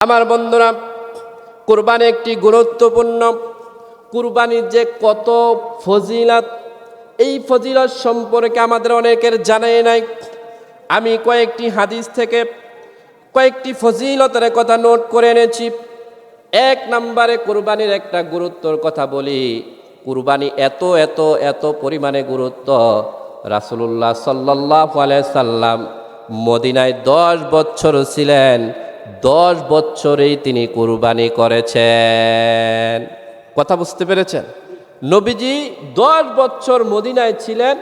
আমার বন্ধুরা, কুরবানি একটি গুরুত্বপূর্ণ, কুরবানির যে কত ফজিলাত, এই ফজিলত সম্পর্কে আমাদের অনেকের জানাই নাই। আমি কয়েকটি হাদিস থেকে কয়েকটি ফজিলতের কথা নোট করে এনেছি। এক নম্বরে কুরবানির একটা গুরুত্বর কথা বলি। কুরবানি এত এত এত পরিমাণে গুরুত্ব। রাসুলুল্লাহ সাল্লাহ সাল্লাম মদিনায় দশ বছর ছিলেন। দশ বছরেই তিনি কুরবানি করেছেন। কথা বুঝতে পেরেছেন? নবীজি দশ বছর মদিনায় ছিলেন,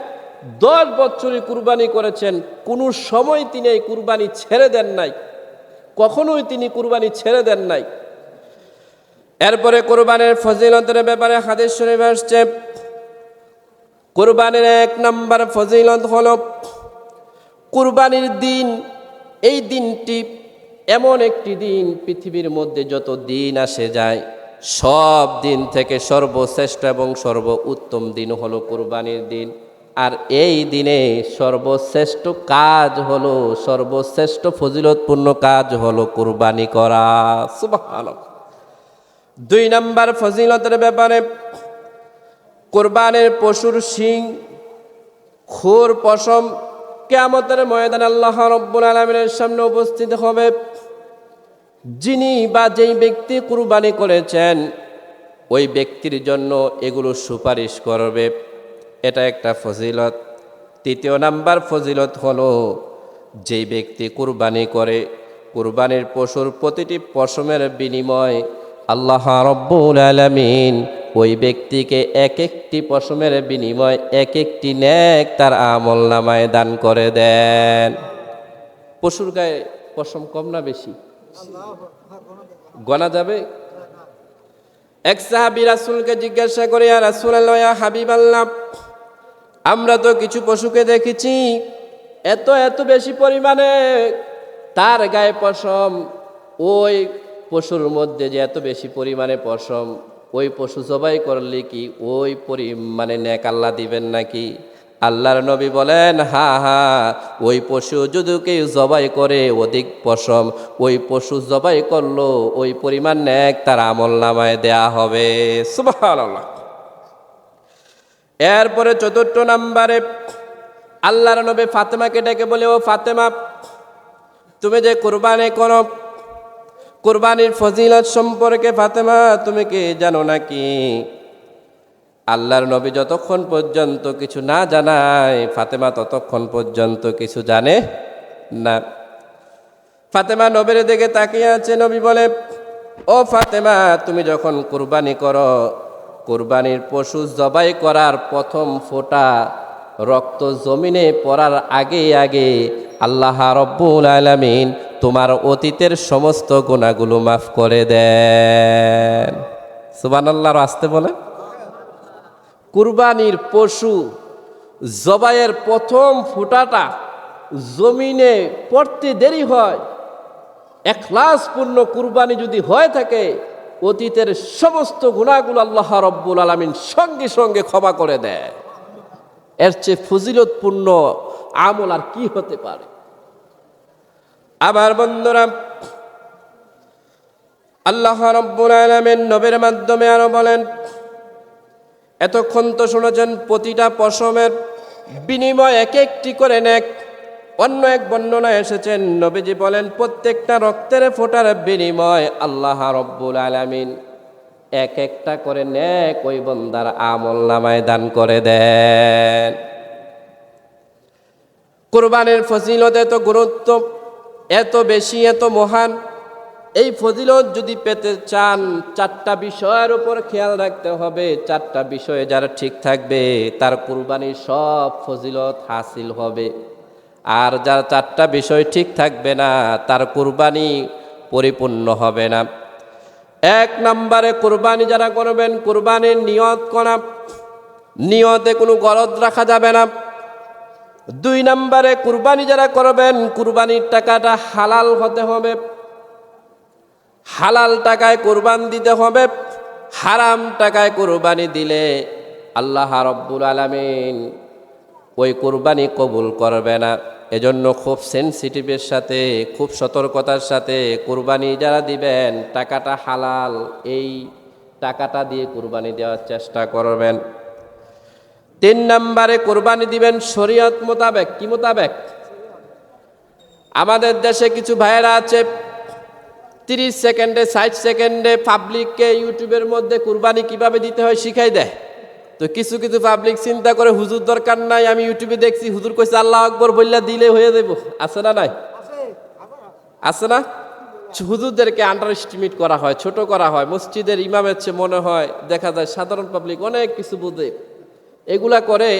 দশ বছরই কুরবানি করেছেন। কোনো সময় তিনি এই কুরবানি ছেড়ে দেন নাই। কখনোই তিনি কুরবানি ছেড়ে দেন নাই। এরপরে কোরবানের ফজিলতের ব্যাপারে হাদিস শরীফ আসছে, কোরবানির এক নম্বর ফজিলত হল, কুরবানির দিন, এই দিনটি এমন একটি দিন পৃথিবীর মধ্যে যত দিন আসে যায়, সব দিন থেকে সর্বশ্রেষ্ঠ এবং সর্ব উত্তম দিন হলো কুরবানির দিন। আর এই দিনে সর্বশ্রেষ্ঠ কাজ হলো, সর্বশ্রেষ্ঠ ফজিলতপূর্ণ কাজ হলো কুরবানি করা। দুই নাম্বার ফজিলতের ব্যাপারে, কোরবানের পশুর শিং, খুর, পশম কেয়ামতের ময়দান আল্লাহ রব্বুল আলমিনের সামনে উপস্থিত হবে। যিনি বা যেই ব্যক্তি কুরবানি করেছেন, ওই ব্যক্তির জন্য এগুলো সুপারিশ করবে। এটা একটা ফজিলত। তৃতীয় নাম্বার ফজিলত হলো, যেই ব্যক্তি কুরবানি করে, কুরবানির পশুর প্রতিটি পশমের বিনিময় আল্লাহ রব্বুল আলমিন ওই ব্যক্তিকে এক একটি পশমের বিনিময় এক একটি ন্যাক তার আমল নামায় দান করে দেন। পশুর গায়ে পশম কম না বেশি? গনা যাবে? এক সাহাবি রাসুলকে জিজ্ঞাসা করে আর রাসুল আল্লাহ হাবিব আল্লাহ আমরা তো কিছু পশুকে দেখেছি, এত এত বেশি পরিমাণে তার গায়ে পশম, ওই পশুর মধ্যে যে এত বেশি পরিমাণে পশম, ওই পশু জবাই করলে কি ওই পরিমাণে নেক আল্লাহ দিবেন নাকি? আল্লাহর নবী বলেন, হা হা, ওই পশু যদি কেউ জবাই করে, অধিক পশম, ওই পশু জবাই করল, ওই পরিমাণ নেক তার আমল নামায় দেয়া হবে। এরপরে চতুর্থ নাম্বারে আল্লাহর নবী ফাতেমাকে ডেকে বলে, ও ফাতেমা, তুমি যে কোরবানি করো, কোরবানির ফজিলত সম্পর্কে ফাতেমা, তুমি কি জানো নাকি? আল্লাহর নবী যতক্ষণ পর্যন্ত কিছু না জানায়, ফাতেমা ততক্ষণ পর্যন্ত কিছু জানে না। ফাতেমা নবীর দিকে তাকিয়ে আছে, নবী বলে, ও ফাতেমা, তুমি যখন কুরবানি করো, কুরবানির পশু জবাই করার প্রথম ফোঁটা রক্ত জমিনে পড়ার আগে আগে আল্লাহ রব্বুল আলমিন তোমার অতীতের সমস্ত গুণাগুলো মাফ করে দেন। সুবান আল্লাহর আসতে বলেন। কুরবানির পশু জবাইয়ের প্রথম ফুটাটা জমিনে পড়তে দেরি হয়। এখলাসপূর্ণ কুরবানি যদি হয়ে থাকে, অতীতের সমস্ত গুণাগুলো আল্লাহ রব্বুল আলমিন সঙ্গে সঙ্গে ক্ষমা করে দেয়। এর চেয়ে ফজিলতপূর্ণ আমল আর কি হতে পারে? আবার বন্ধুরা, আল্লাহ রব্বুল আলমের নবের মাধ্যমে আরও বলেন এতক্ষণ তো শুনেছেন প্রতিটা পশমের বিনিময় এক একটি করে নেক। অন্য এক বর্ণনা এসেছেন নবীজি বলেন, প্রত্যেকটা রক্তের ফোটার বিনিময় আল্লাহ রব্বুল আলামিন। এক একটা করে নেক ওই বন্দার আমল নামায় দান করে দেন। কোরবানের ফজিলত এত গুরুত্ব এত বেশি, এত মহান। এই ফজিলত যদি পেতে চান, চারটা বিষয়ের উপর খেয়াল রাখতে হবে। চারটা বিষয়ে যারা ঠিক থাকবে, তার কুরবানির সব ফজিলত হাসিল হবে। আর যার চারটা বিষয় ঠিক থাকবে না, তার কুরবানি পরিপূর্ণ হবে না। এক নম্বরে কুরবানি যারা করবেন, কুরবানির নিয়ত করা। নিয়তে কোনো গরজ রাখা যাবে না। দুই নম্বরে কুরবানি যারা করবেন, কুরবানির টাকাটা হালাল হতে হবে। হালাল টাকায় কোরবান দিতে হবে, হারাম টাকায় কোরবানি দিলে আল্লাহ রব্বুল আলমিন ওই কোরবানি কবুল করবে না। এজন্য খুব সেন্সিটিভের সাথে, খুব সতর্কতার সাথে কুরবানি যারা দিবেন, টাকাটা হালাল, এই টাকাটা দিয়ে কুরবানি দেওয়ার চেষ্টা করবেন। তিন নম্বরে কোরবানি দিবেন শরীয়ত মোতাবেক, কি মোতাবেক? আমাদের দেশে কিছু ভাইয়েরা আছে তিরিশ সেকেন্ডে, ষাট সেকেন্ডে পাবলিককে ইউটিউবের মধ্যে কুরবানি কীভাবে দিতে হয় শিখাই দেয়। তো কিছু কিছু পাবলিক চিন্তা করে, হুজুর দরকার নাই, আমি ইউটিউবে দেখছি। হুজুর কইছে, আল্লাহ আকবর বললা দিলে হয়ে দেব আছে না নাই? আছে না? হুজুরদেরকে আন্ডার এস্টিমেট করা হয়, ছোট করা হয়। মসজিদের ইমামের চেয়ে মনে হয়, দেখা যায়, সাধারণ পাবলিক অনেক কিছু বোঝে। এগুলা করে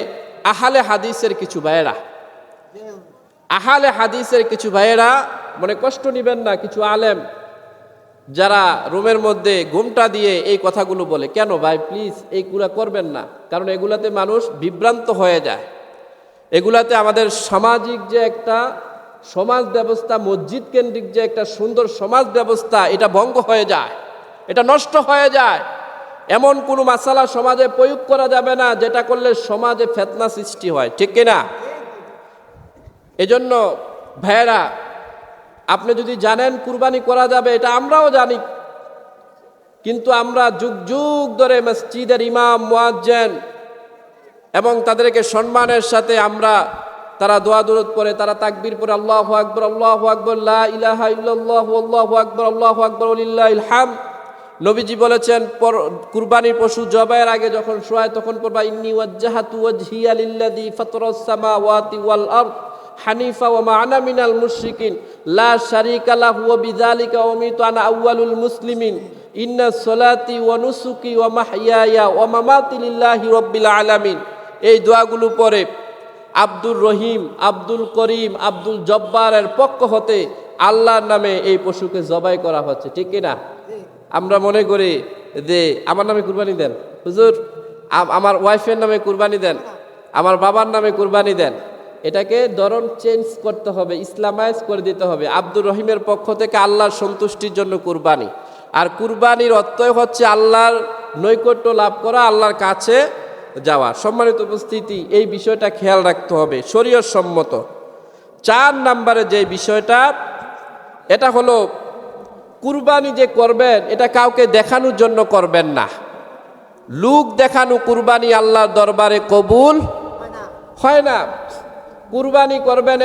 আহালে হাদিসের কিছু ভাইয়েরা। আহালে হাদিসের কিছু ভাইয়েরা মানে কষ্ট নিবেন না, কিছু আলেম যারা রুমের মধ্যে ঘুমটা দিয়ে এই কথাগুলো বলে, কেন ভাই প্লিজ এইগুলা করবেন না? কারণ এগুলাতে মানুষ বিভ্রান্ত হয়ে যায়। এগুলাতে আমাদের সামাজিক যে একটা সমাজ ব্যবস্থা, মসজিদ কেন্দ্রিক যে একটা সুন্দর সমাজ ব্যবস্থা, এটা ভঙ্গ হয়ে যায়। এটা নষ্ট হয়ে যায়। এমন কোনো মাসালা সমাজে প্রয়োগ করা যাবে না, যেটা করলে সমাজে ফেতনা সৃষ্টি হয়। ঠিক কিনা? এজন্য ভাইয়েরা আপনি যদি জানেন কুরবানি করা যাবে, এটা আমরাও জানি। কিন্তু আমরা যুগ যুগ ধরে মসজিদের ইমাম, মুয়াজ্জেন এবং তাদেরকে সম্মানের সাথে আমরা তারা দোয়া দূরত পরে তারা তাকবির পরে আল্লাহ আকবর আল্লাহ আকবর ইলাহা আকবর, আল্লাহু আকবর হামদ। নবীজি বলেছেন, পর, কুরবানির পশু জবাইয়ের আগে যখন শোয়ায়, তখন পড়বা, ইন্নি ওয়াজ্জাহাতু ওয়াজহিয়া লিল্লাযী ফাতারাস সামাওয়াতি ওয়াল আরদ। হানিফা ওয়া আনা মিনাল মুশরিকিন। লা শারীকা লাহু ওয়া বিযালিকা উমিরতু আনা আউয়ালুল মুসলিমিন। ইন্না সলাতি ওয়া নুসুকি ওয়া মাহইয়ায়া ওয়া মামাতি লিল্লাহি রাব্বিল আলামিন। এই দোয়াগুলো পরে আব্দুর রহিম, আব্দুল করিম, আব্দুল জব্বারের পক্ষ হতে আল্লাহর নামে এই পশুকে জবাই করা হচ্ছে, ঠিক কিনা আমরা মনে করি যে, আমার নামে কুরবানি দেন। হুজুর আমার ওয়াইফের নামে কুরবানি দেন। আমার বাবার নামে কুরবানি দেন। এটাকে ধরন চেঞ্জ করতে হবে ইসলামাইজ করে দিতে হবে। আব্দুর রহিমের পক্ষ থেকে আল্লাহর সন্তুষ্টির জন্য কুরবানি। আর কুরবানির অর্থই হচ্ছে আল্লাহর নৈকট্য লাভ করা, আল্লাহর কাছে যাওয়া। সম্মানিত উপস্থিতি, এই বিষয়টা খেয়াল রাখতে হবে শরীয় সম্মত। চার নাম্বারে যে বিষয়টা, এটা হলো কুরবানি যে করবেন, এটা কাউকে দেখানোর জন্য করবেন না। লুক দেখানো কুরবানি আল্লাহর দরবারে কবুল হয় না। কুরবানি করবেন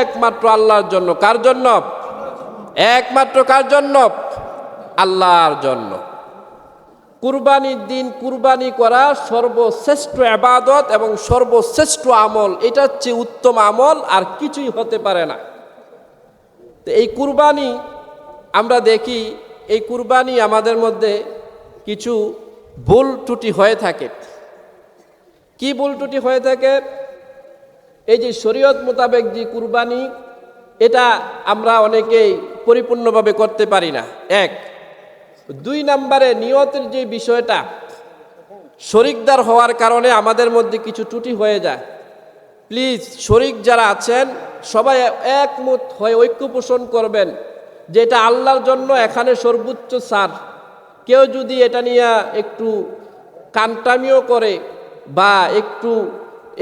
একমাত্র আল্লাহর জন্য। কার জন্য? একমাত্র কার জন্য? আল্লাহর জন্য। কুরবানির দিন কুরবানি করা সর্বশ্রেষ্ঠ আবাদত এবং সর্বশ্রেষ্ঠ আমল। এটা হচ্ছে উত্তম আমল, আর কিছুই হতে পারে না। তো এই কুরবানি আমরা দেখি, এই কুরবানি আমাদের মধ্যে কিছু ভুল ত্রুটি হয়ে থাকে। কি ভুল ত্রুটি হয়ে থাকে? এই যে শরীয়ত মোতাবেক যে কুরবানি, এটা আমরা অনেকেই পরিপূর্ণভাবে করতে পারি না। এক, দুই নম্বরে নিয়তের যে বিষয়টা, শরিকদার হওয়ার কারণে আমাদের মধ্যে কিছু ত্রুটি হয়ে যায়। প্লিজ, শরিক যারা আছেন, সবাই একমত হয়ে ঐক্য পোষণ করবেন যে এটা আল্লাহর জন্য এখানে সর্বোচ্চ সার। কেউ যদি এটা নিয়ে একটু কানটামিও করে বা একটু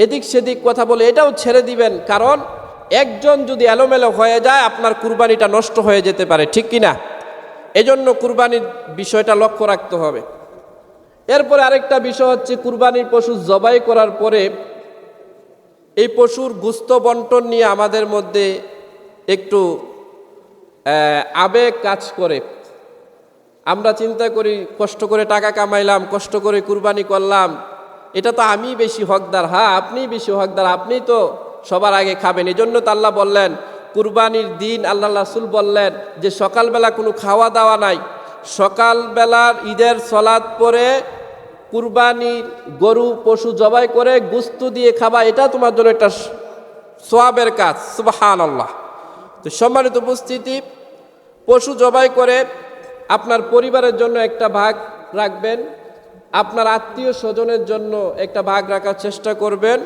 এদিক সেদিক কথা বলে এটাও ছেড়ে দিবেন। কারণ একজন যদি এলোমেলো হয়ে যায়, আপনার কুরবানিটা নষ্ট হয়ে যেতে পারে, ঠিক কিনা? এজন্য কুরবানির বিষয়টা লক্ষ্য রাখতে হবে। এরপরে আরেকটা বিষয় হচ্ছে, কুরবানির পশু জবাই করার পরে এই পশুর গুস্ত বন্টন নিয়ে আমাদের মধ্যে একটু আবেগ কাজ করে। আমরা চিন্তা করি, কষ্ট করে টাকা কামাইলাম, কষ্ট করে কুরবানি করলাম এটা তো আমি বেশি হকদার হ্যাঁ আপনি বেশি হকদার, আপনি তো সবার আগে খাবেন। এই জন্য তো আল্লাহ বললেন, কুরবানির দিন আল্লাহ রাসুল বললেন যে সকালবেলা কোনো খাওয়া দাওয়া নাই। সকালবেলার ঈদের সলাদ পরে কুরবানির গরু, পশু জবাই করে গুস্ত দিয়ে খাবা, এটা তোমার জন্য একটা সোয়াবের কাজ সুবাহান আল্লাহ তো সম্মানিত উপস্থিতি, পশু জবাই করে আপনার পরিবারের জন্য একটা ভাগ রাখবেন। আপনার আত্মীয় স্বজনের জন্য একটা ভাগ রাখার চেষ্টা করবেন।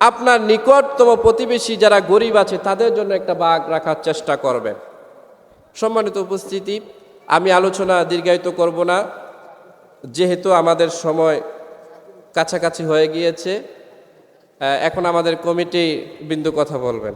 আপনার নিকটতম প্রতিবেশী যারা গরিব আছে, তাদের জন্য একটা ভাগ রাখার চেষ্টা করবেন। সম্মানিত উপস্থিতি, আমি আলোচনা দীর্ঘায়িত করব না। যেহেতু আমাদের সময় কাছাকাছি হয়ে গিয়েছে এখন আমাদের কমিটি বিন্দু কথা বলবেন।